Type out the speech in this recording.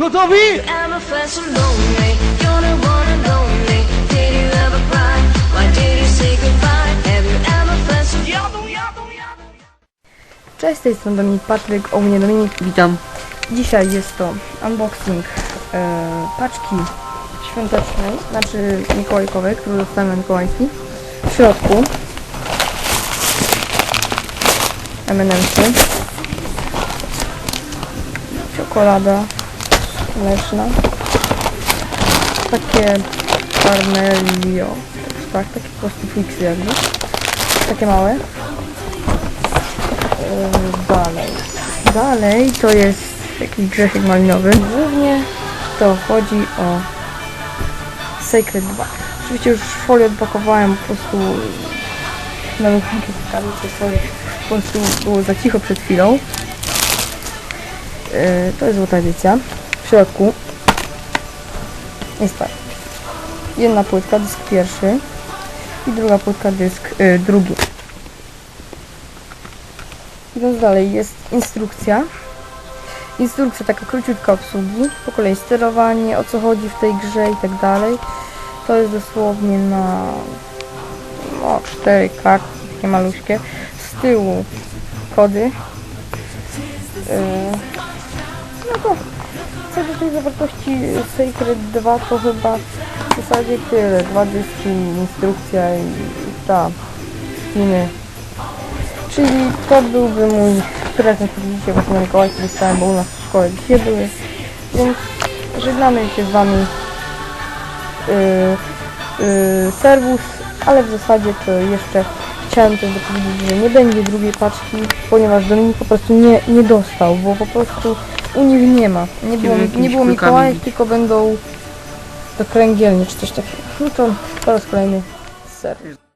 Gotowi? Cześć, z tej strony Dominik Patryk, o mnie Dominik. Witam. Dzisiaj jest to unboxing e, paczki świątecznej, znaczy mikołajkowej, którą dostałem na Mikołajki. W środku M&M'sy, czekolada mleczna, takie Carmelio, tak, takie fixy jakby, takie małe. Yy, dalej. Dalej to jest jakiś grzechek malinowy. Głównie to chodzi o Sacred 2. Oczywiście już folię odpakowałem po prostu na lufankę to folię po prostu było za cicho przed chwilą. Yy, to jest złota edycja. Środku jest tak. Jedna płytka, dysk pierwszy i druga płytka, dysk yy, drugi. Idąc dalej, jest instrukcja. Instrukcja taka króciutka obsługi, po kolei sterowanie, o co chodzi w tej grze i tak dalej. To jest dosłownie na no, 4 karty, takie maluśkie. Z tyłu kody. Yy, no to co do tej zawartości Sacred 2 to chyba w zasadzie tyle. Dwa dyski, instrukcja i, ta skiny Czyli to byłby mój prezent, dzisiaj właśnie na Mikołajki dostałem, bo u nas w szkole dzisiaj były. Więc żegnamy się z Wami yy, yy, serwus, ale w zasadzie to jeszcze chciałem też dopowiedzieć, że nie będzie drugiej paczki, ponieważ Dominik po prostu nie, nie dostał, bo po prostu u nich nie ma. Nie było, nie było. Mikołajek, tylko będą to kręgielnie czy coś takiego. No to po raz kolejny serwus.